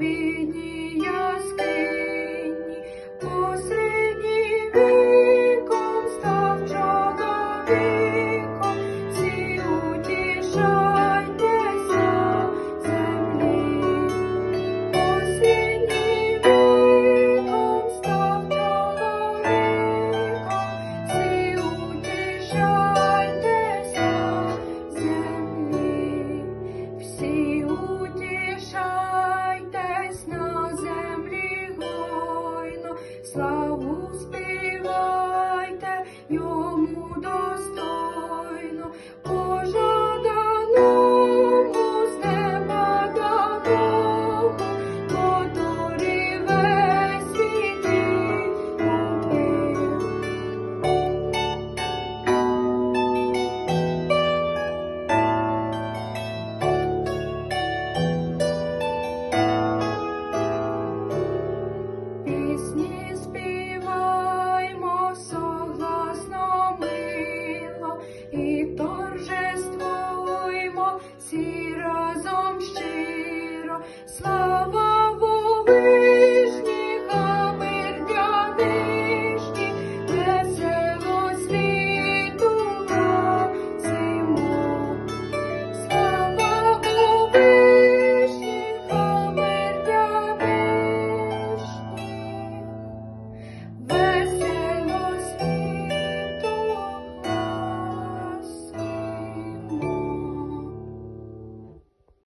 мені ясний. славу співайте йому достойно. всі разом щиро слава.